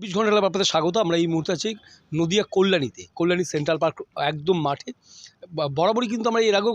চব্বিশ ঘণ্টা ক্লাব আপনাদের স্বাগত। আমরা এই মুহূর্তে আছি নদিয়া কল্যাণীতে। কল্যাণী সেন্ট্রাল পার্ক একদম মাঠে। বরাবরই কিন্তু আমরা এর আগেও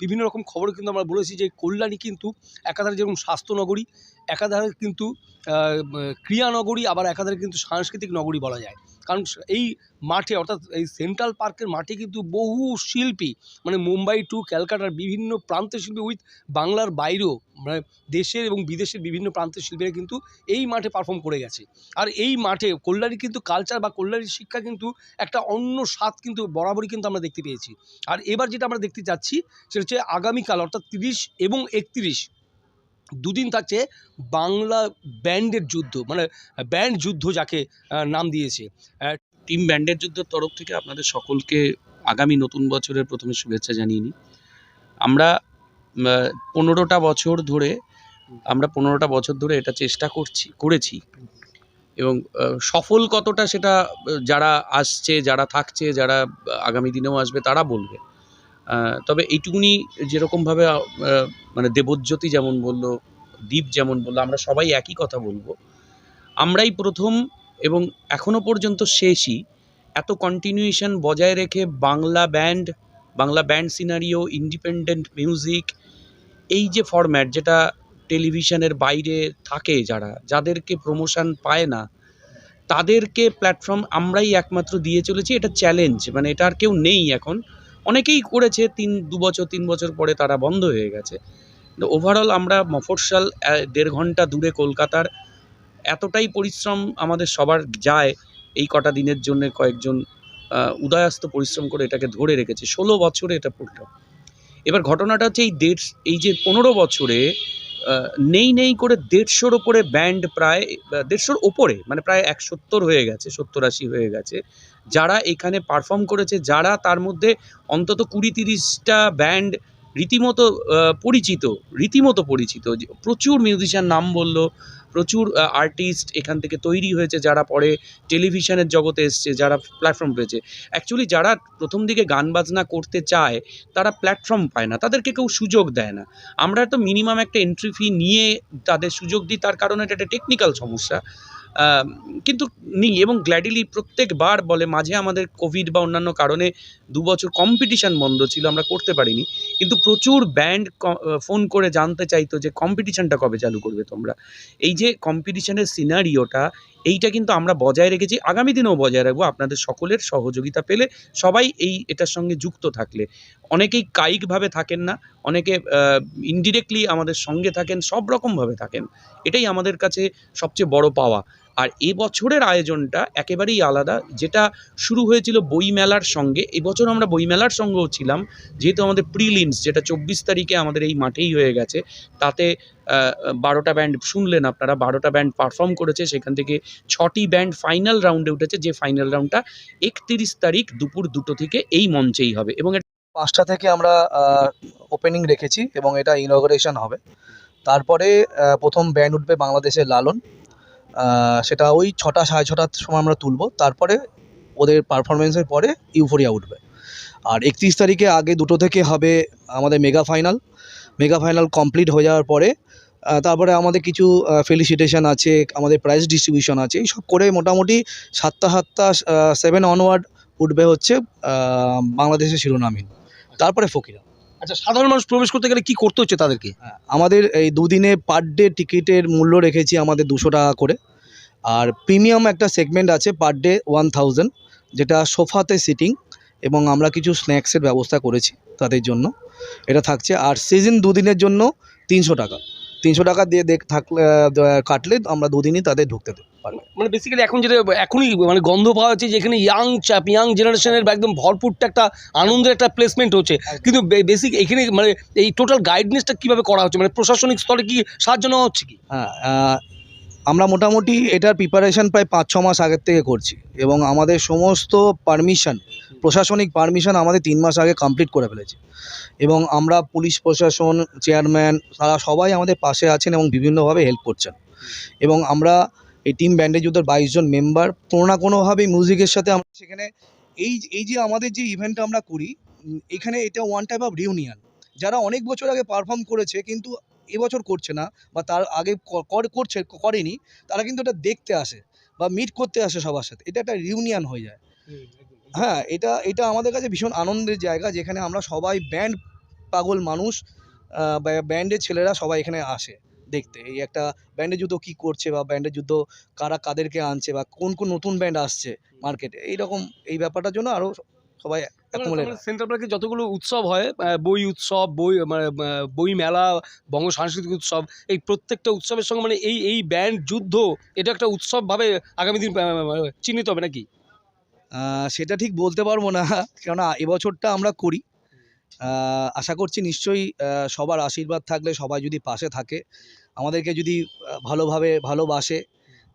বিভিন্ন রকম খবর কিন্তু আমরা বলেছি যে কল্যাণী কিন্তু একাধারে যেরকম স্বাস্থ্যনগরী একাধারে কিন্তু ক্রিয়ানগরী ক্রিয়া নগরী, আবার একাধারে কিন্তু সাংস্কৃতিক নগরী বলা যায়। কারণ এই মাঠে, অর্থাৎ এই সেন্ট্রাল পার্কের মাঠে কিন্তু বহু শিল্পী মানে মুম্বাই টু ক্যালকাটার বিভিন্ন প্রান্তের শিল্পী উইথ বাংলার বাইরেও মানে দেশের এবং বিদেশের বিভিন্ন প্রান্তের শিল্পীরা কিন্তু এই মাঠে পারফর্ম করে গেছে। আর এই মাঠে কল্যাণী কিন্তু কালচার বা কল্যাণীর শিক্ষা কিন্তু একটা অন্য স্বাদ কিন্তু, বরাবরই কিন্তু আমরা দেখতে পেয়েছি। আর এবার যেটা আমরা দেখতে যাচ্ছি সেটা হচ্ছে আগামীকাল, অর্থাৎ তিরিশ এবং একত্রিশ দুদিন থাকছে বাংলা ব্যান্ডের যুদ্ধ মানে ব্যান্ড যুদ্ধ যাকে নাম দিয়েছে। টিম ব্যান্ডের যুদ্ধের তরফ থেকে আপনাদের সকলকে আগামী নতুন বছরের প্রথমে শুভেচ্ছা জানিয়ে নিই। আমরা পনেরোটা বছর ধরে, আমরা পনেরোটা বছর ধরে এটা চেষ্টা করছি, করেছি। এবং সফল কতটা সেটা যারা আসছে, যারা থাকছে, যারা আগামী দিনেও আসবে তারা বলবে। তবে এইটুকুনি যেরকমভাবে মানে দেবজ্যোতি যেমন বলল দীপ যেমন বলল, আমরা সবাই একই কথা বলব। আমরাই প্রথম এবং এখনও পর্যন্ত শেষই। এত কন্টিনিউয়েশন বজায় রেখে Bangla band Bangla band scenario independent music এই যে ফরম্যাট যেটা টেলিভিশনের বাইরে থাকে যারা, যাদেরকে প্রমোশন পায় না, তাদেরকে প্ল্যাটফর্ম আমরাই একমাত্র দিয়ে চলেছি। এটা চ্যালেঞ্জ মানে এটা আর কেউ নেই এখন। অনেকেই করেছে, তিন, দু বছর, তিন বছর পরে তারা বন্ধ হয়ে গেছে। ওভারঅল আমরা মফস্বল দেড় ঘণ্টা দূরে কলকাতার, এতটাই পরিশ্রম আমাদের সবার যায় এই কটা দিনের জন্য কয়েকজন উদয়াস্ত পরিশ্রম করে এটাকে ধরে রেখেছে। ষোলো বছরে এটা পড়ল এবার ঘটনাটা হচ্ছে এই দেড়, এই যে পনেরো বছরে নেই নেই করে দেড়শোর ওপরে ব্যান্ড প্রায় দেড়শোর ওপরে মানে প্রায় এক সত্তর হয়ে গেছে, সত্তর আশি হয়ে গেছে। যারা এখানে পারফর্ম করেছে, যারা তার মধ্যে অন্তত কুড়ি তিরিশটা ব্যান্ড রীতিমতো পরিচিত রীতিমতো পরিচিত। প্রচুর মিউজিশিয়ান নাম বলল, প্রচুর আর্টিস্ট এখান থেকে তৈরি হয়েছে যারা পরে টেলিভিশনের জগতে এসছে, যারা প্ল্যাটফর্ম পেয়েছে। অ্যাকচুয়ালি যারা প্রথম দিকে গান বাজনা করতে চায়, তারা প্ল্যাটফর্ম পায় না। তাদেরকে কেউ সুযোগ দেয় না। আমরা তো মিনিমাম একটা এন্ট্রি ফি নিয়ে তাদের সুযোগ দিই, তার কারণে এটা একটা টেকনিক্যাল সমস্যা। কিন্তু নিই এবং গ্ল্যাডিলি প্রত্যেকবার বলে, মাঝে আমাদের কোভিড বা অন্যান্য কারণে দু বছর কম্পিটিশান বন্ধ ছিল, আমরা করতে পারিনি। কিন্তু প্রচুর ব্যান্ড ফোন করে জানতে চাইতো যে কম্পিটিশানটা কবে চালু করবে তোমরা। এই যে কম্পিটিশানের সিনারিওটা এইটা কিন্তু আমরা বজায় রেখেছি, আগামী দিনেও বজায় রাখব। আপনাদের সকলের সহযোগিতা পেলে সবাই এই, এটার সঙ্গে যুক্ত থাকলে। অনেকেই কায়িকভাবে থাকেন না, অনেকে ইনডিরেক্টলি আমাদের সঙ্গে থাকেন, সব রকমভাবে থাকেন। এটাই আমাদের কাছে সবচেয়ে বড় পাওয়া। আর বছরের আয়োজনটা একেবারেই আলাদা। যেটা শুরু হয়েছিল বইমেলার সঙ্গে এবছর আমরা বইমেলার সঙ্গেও ছিলাম। যেহেতু আমাদের প্রিলিমস যেটা চব্বিশ তারিখে আমাদের এই মাঠেই হয়ে গেছে, তাতে বারোটা ব্যান্ড শুনলেন আপনারা, বারোটা ব্যান্ড পারফর্ম করেছে, সেখান থেকে ছটি ব্যান্ড ফাইনাল রাউন্ডে উঠেছে, যে ফাইনাল রাউন্ডটা একত্রিশ তারিখ দুপুর দুটো থেকে এই মঞ্চেই হবে। এবং পাঁচটা থেকে আমরা ওপেনিং রেখেছি এবং এটা ইনগ্রেশন হবে। তারপরে প্রথম ব্যান্ড উঠবে বাংলাদেশের লালন। সেটা ওই ছটা, সাড়ে ছটার সময় আমরা তুলব। তারপরে ওদের পারফরমেন্সের পরে ইউফোরিয়া উঠবে। আর একত্রিশ তারিখে আগে দুটো থেকে হবে আমাদের mega final mega final complete হয়ে যাওয়ার পরে তারপরে আমাদের কিছু ফেলিসিটেশন আছে, আমাদের প্রাইজ ডিস্ট্রিবিউশন আছে। এইসব করে মোটামুটি সাতটা সাতটা সেভেন অনওয়ার্ড উঠবে হচ্ছে বাংলাদেশের শিরোনামহীন। তারপরে ফকিরা। আচ্ছা সাধারণ মানুষ প্রবেশ করতে গেলে কি করতে হচ্ছে তাদেরকে? আমাদের এই দুদিনে পার ডে টিকিটের মূল্য রেখেছি আমাদের দুশো টাকা করে। আর প্রিমিয়াম একটা সেগমেন্ট আছে পার ডে ওয়ান যেটা সোফাতে সিটিং এবং আমরা কিছু স্ন্যাক্সের ব্যবস্থা করেছি তাদের জন্য। এটা থাকছে, আর সিজন দুদিনের জন্য তিনশো টাকা। তিনশো টাকা দিয়ে দেখ থাকলে কাটলে আমরা দুদিনই তাদের ঢুকতে দেবো পারব? মানে বেসিক্যালি এখন যেটা এখনই মানে গন্ধ পাওয়া যাচ্ছে যে এখানে ইয়াং চাপ ইয়াং জেনারেশনের একদম ভরপুরটা একটা আনন্দের একটা প্লেসমেন্ট হচ্ছে। কিন্তু বেসিক এখানে মানে এই টোটাল গাইডনেসটা কীভাবে করা হচ্ছে? মানে প্রশাসনিক স্তরে কি সাহায্য নেওয়া হচ্ছে কি? হ্যাঁ আমরা মোটামুটি এটার প্রিপারেশন প্রায় পাঁচ, ছ মাস আগের থেকে করছি এবং আমাদের সমস্ত পারমিশন প্রশাসনিক পারমিশন আমাদের তিন মাস আগে কমপ্লিট করে ফেলেছি। এবং আমরা পুলিশ প্রশাসন চেয়ারম্যান তারা সবাই আমাদের পাশে আছেন এবং বিভিন্নভাবে হেল্প করছেন। এবং আমরা এই টিম ব্যান্ডেজ যুদ্ধের বাইশ জন মেম্বার কোনো না কোনোভাবে মিউজিকের সাথে আমরা সেখানে এই এই যে আমাদের যে ইভেন্টটা আমরা করি এখানে এটা ওয়ান টাইপ অফ রিউনিয়ন যারা অনেক বছর আগে পারফর্ম করেছে, কিন্তু এবছর করছে না বা তার আগে কর- করছে করেনি তারা কিন্তু এটা দেখতে আসে বা মিট করতে আসে সবার সাথে। এটা একটা রিউনিয়ন হয়ে যায়। হ্যাঁ এটা এটা আমাদের কাছে ভীষণ আনন্দের জায়গা যেখানে আমরা সবাই ব্যান্ড পাগল মানুষ বা- ব্যান্ডের ছেলেরা সবাই এখানে আসে দেখতে। এই একটা ব্যান্ডের যুদ্ধ কী করছে বা ব্যান্ডের যুদ্ধ কারা কাদেরকে আনছে বা কোন কোন নতুন ব্যান্ড আসছে মার্কেটে এইরকম এই ব্যাপারটার জন্য আরও সবাই। সেন্ট্রাল পার্কে যতগুলো উৎসব হয় বই উৎসব বই মানে বই মেলা বঙ্গ সাংস্কৃতিক উৎসব এই প্রত্যেকটা উৎসবের সঙ্গে মানে এই এই ব্যান্ড যুদ্ধ এটা একটা উৎসবভাবে আগামী দিন চিহ্নিত হবে নাকি? সেটা ঠিক বলতে পারব না কেননা এবছরটা আমরা করি। আশা করছি নিশ্চয়ই সবার আশীর্বাদ থাকলে সবাই যদি পাশে থাকে আমাদেরকে যদি ভালোভাবে ভালোবাসে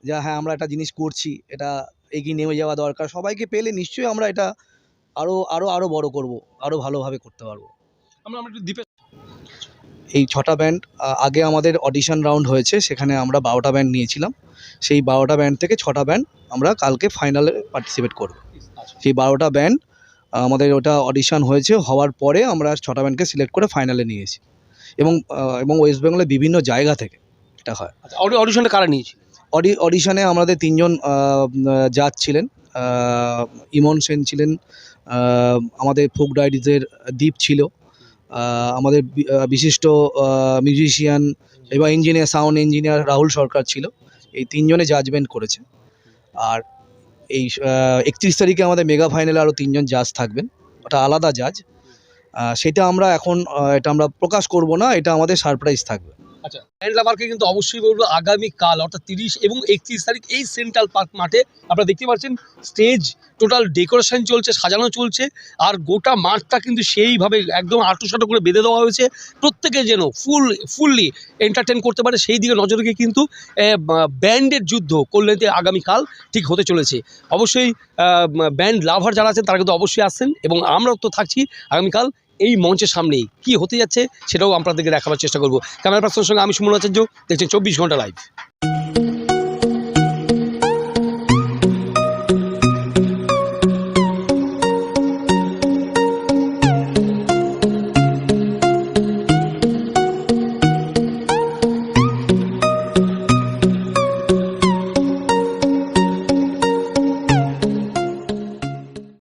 যা হ্যাঁ আমরা একটা জিনিস করছি এটা এগিয়ে নিয়ে যাওয়া দরকার সবাইকে পেলে নিশ্চয়ই আমরা এটা আরও আরও আরও বড় করব আরও ভালোভাবে করতে পারব। আমরা আমরা একটু দ্বীপে এই ছটা ব্যান্ড আগে আমাদের অডিশন রাউন্ড হয়েছে সেখানে আমরা বারোটা ব্যান্ড নিয়েছিলাম। সেই বারোটা ব্যান্ড থেকে ছটা ব্যান্ড আমরা কালকে ফাইনালে পার্টিসিপেট করব। সেই বারোটা ব্যান্ড আমাদের ওটা অডিশন হয়েছে হওয়ার পরে আমরা ছটা ব্যান্ডকে সিলেক্ট করে ফাইনালে নিয়েছি। এবং এবং ওয়েস্ট বেঙ্গলের বিভিন্ন জায়গা থেকে এটা হয়। আচ্ছা অডিশনটা কারা নিয়েছি অডি অডিশনে আমাদের তিনজন জাজ ছিলেন। ইমন সেন ছিলেন আমাদের ফোক ডায়েরিজের দ্বীপ ছিল। আমাদের বিশিষ্ট মিউজিশিয়ান এবং engineer sound engineer Rahul Sarkar ছিল। এই তিনজনে জাজমেন্ট করেছে। আর এই একত্রিশ তারিখে আমাদের মেগা ফাইনালে আরও তিনজন জাজ থাকবেন। ওটা আলাদা জাজ সেটা আমরা এখন এটা আমরা প্রকাশ করব না, এটা আমাদের সারপ্রাইজ থাকবে। আচ্ছা ব্যান্ড লাভারকে কিন্তু অবশ্যই বলব আগামীকাল, অর্থাৎ তিরিশ এবং একত্রিশ তারিখ এই সেন্ট্রাল পার্ক মাঠে আপনারা দেখতে পাচ্ছেন স্টেজ টোটাল ডেকোরেশন চলছে, সাজানো চলছে, আর গোটা মাঠটা কিন্তু সেইভাবে একদম আটোসাটো করে বেঁধে দেওয়া হয়েছে। প্রত্যেকে যেন ফুল ফুললি এন্টারটেন করতে পারে, সেই দিকে নজর রেখে কিন্তু ব্যান্ডের যুদ্ধ কল্যাণীতে আগামীকাল ঠিক হতে চলেছে। অবশ্যই ব্যান্ড লাভার যারা আছেন, তারা কিন্তু অবশ্যই আসছেন, এবং আমরাও তো থাকছি আগামীকাল এই মঞ্চের সামনেই কি হতে যাচ্ছে সেটাও আপনাদেরকে দেখাবার চেষ্টা করব। ক্যামেরা পার্সনের সঙ্গে আমি সুমন আচার্য, দেখছেন চব্বিশ ঘণ্টা লাইভ